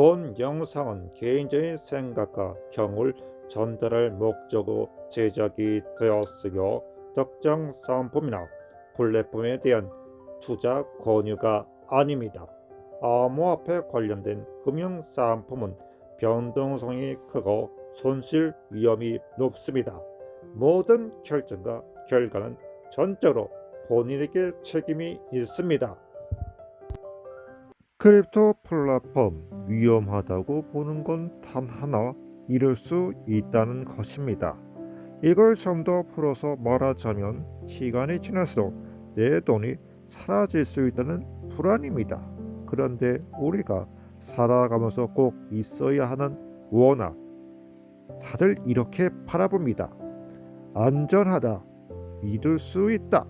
본 영상은 개인적인 생각과 경을 전달할 목적으로 제작이 되었으며 특정 상품이나 플랫폼에 대한 투자 권유가 아닙니다. 암호화폐 관련된 금융 상품은 변동성이 크고 손실 위험이 높습니다. 모든 결정과 결과는 전적으로 본인에게 책임이 있습니다. 크립토 플랫폼 위험하다고 보는 건 단 하나 이룰 수 있다는 것입니다. 이걸 좀 더 풀어서 말하자면 시간이 지날수록 내 돈이 사라질 수 있다는 불안입니다. 그런데 우리가 살아가면서 꼭 있어야 하는 원화 다들 이렇게 바라봅니다. 안전하다, 믿을 수 있다.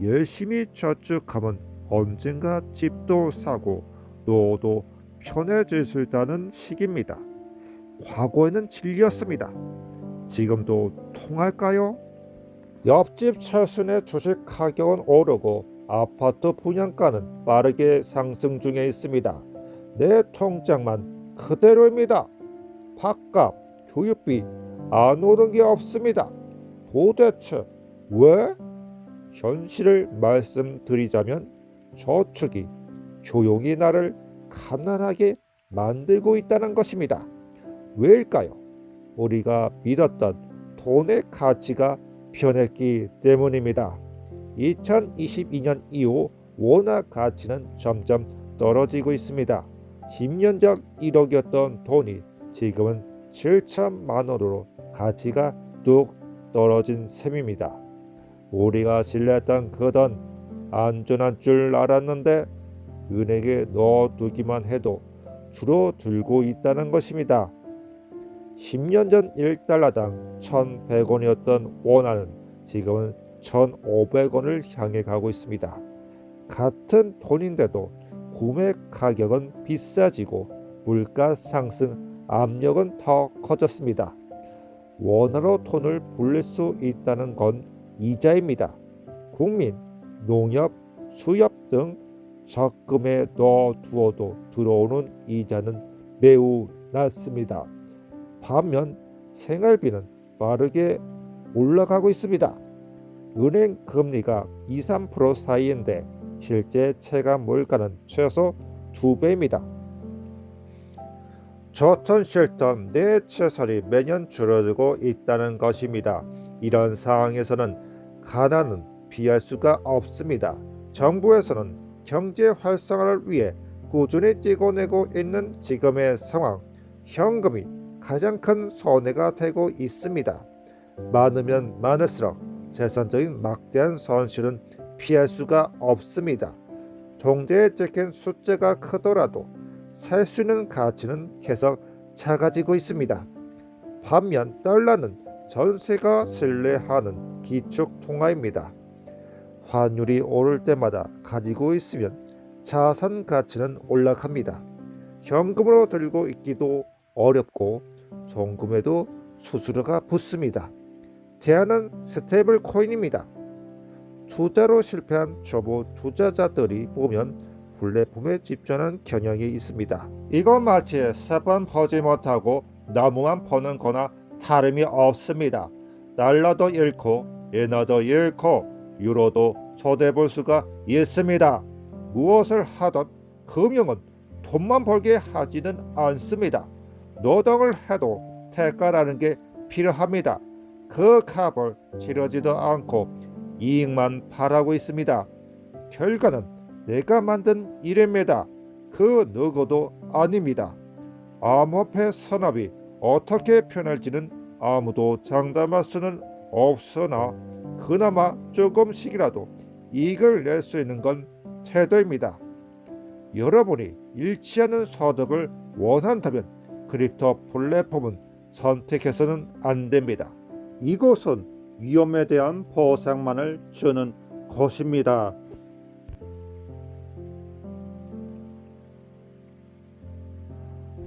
열심히 저축하면 언젠가 집도 사고 노도 편해질 수 있다는 시기입니다. 과거에는 진리였습니다. 지금도 통할까요? 옆집 철순의 주식 가격은 오르고 아파트 분양가는 빠르게 상승 중에 있습니다. 내 통장만 그대로입니다. 밥값, 교육비 안 오른 게 없습니다. 도대체 왜? 현실을 말씀드리자면 저축이 조용히 나를 가난하게 만들고 있다는 것입니다. 왜일까요? 우리가 믿었던 돈의 가치가 변했기 때문입니다. 2022년 이후 원화 가치는 점점 떨어지고 있습니다. 10년 전 1억이었던 돈이 지금은 7천만 원으로 가치가 뚝 떨어진 셈입니다. 우리가 신뢰했던 그 돈 안전한 줄 알았는데 은행에 넣어두기만 해도 줄어들고 있다는 것입니다. 10년 전 1달러당 1,100원이었던 원화는 지금은 1,500원을 향해 가고 있습니다. 같은 돈인데도 구매 가격은 비싸지고 물가 상승 압력은 더 커졌습니다. 원화로 돈을 불릴 수 있다는 건 이자입니다. 국민, 농협, 수협 등 적금에 넣어두어도 들어오는 이자는 매우 낮습니다. 반면 생활비는 빠르게 올라가고 있습니다. 은행 금리가 2, 3% 사이인데 실제 체감 물가는 최소 2배입니다. 좋던 싫던 내 재산이 매년 줄어들고 있다는 것입니다. 이런 상황에서는 가난은 피할 수가 없습니다. 정부에서는 경제 활성화를 위해 꾸준히 찍어내고 있는 지금의 상황, 현금이 가장 큰 손해가 되고 있습니다. 많으면 많을수록 재산적인 막대한 손실은 피할 수가 없습니다. 통제에 찍힌 숫자가 크더라도 살 수 있는 가치는 계속 작아지고 있습니다. 반면 달러는 전세가 신뢰하는 기축 통화입니다. 환율이 오를 때마다 가지고 있으면 자산 가치는 올라갑니다. 현금으로 들고 있기도 어렵고 송금에도 수수료가 붙습니다. 제한은 스테이블 코인입니다. 투자로 실패한 초보 투자자들이 보면 플랫폼에 집중하는 경향이 있습니다. 이거 마치 세번 퍼지 못하고 나무만 퍼는 거나 다름이 없습니다. 달러도 잃고 엔화도 잃고 유로도 손해볼 수가 있습니다. 무엇을 하든 금융은 돈만 벌게 하지는 않습니다. 노동을 해도 대가라는 게 필요합니다. 그 값을 치르지도 않고 이익만 바라고 있습니다. 결과는 내가 만든 일입니다. 그 누구도 아닙니다. 암호폐 산업이 어떻게 변할지는 아무도 장담할 수는 없으나 그나마 조금씩이라도 이익을 낼 수 있는 건 태도입니다. 여러분이 않는 소득을 원한다면 크립토 플랫폼은 선택해서는 안 됩니다. 이곳은 위험에 대한 보상만을 주는 곳입니다.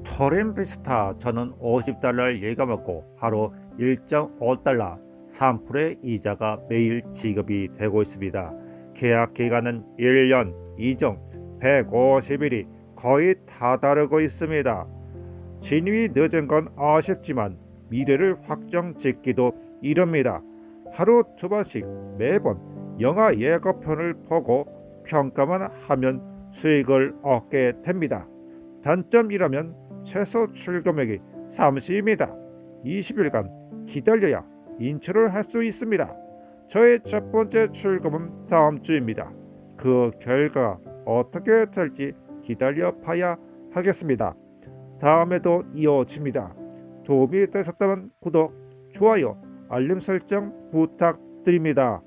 토린 비스타 저는 50달러를 예금했고 하루 1.5달러 3%의 이자가 매일 지급이 되고 있습니다. 계약 기간은 1년 2종 150일이 거의 다다르고 있습니다. 진입이 늦은 건 아쉽지만 미래를 확정 짓기도 이릅니다. 하루 두 번씩 매번 영화 예고편을 보고 평가만 하면 수익을 얻게 됩니다. 단점이라면 최소 출금액이 30입니다. 20일간 기다려야 인출을 할 수 있습니다. 저의 첫 번째 출금은 다음 주입니다. 그 결과 어떻게 될지 기다려 봐야 하겠습니다. 다음에도 이어집니다. 도움이 되셨다면 구독, 좋아요, 알림 설정 부탁드립니다.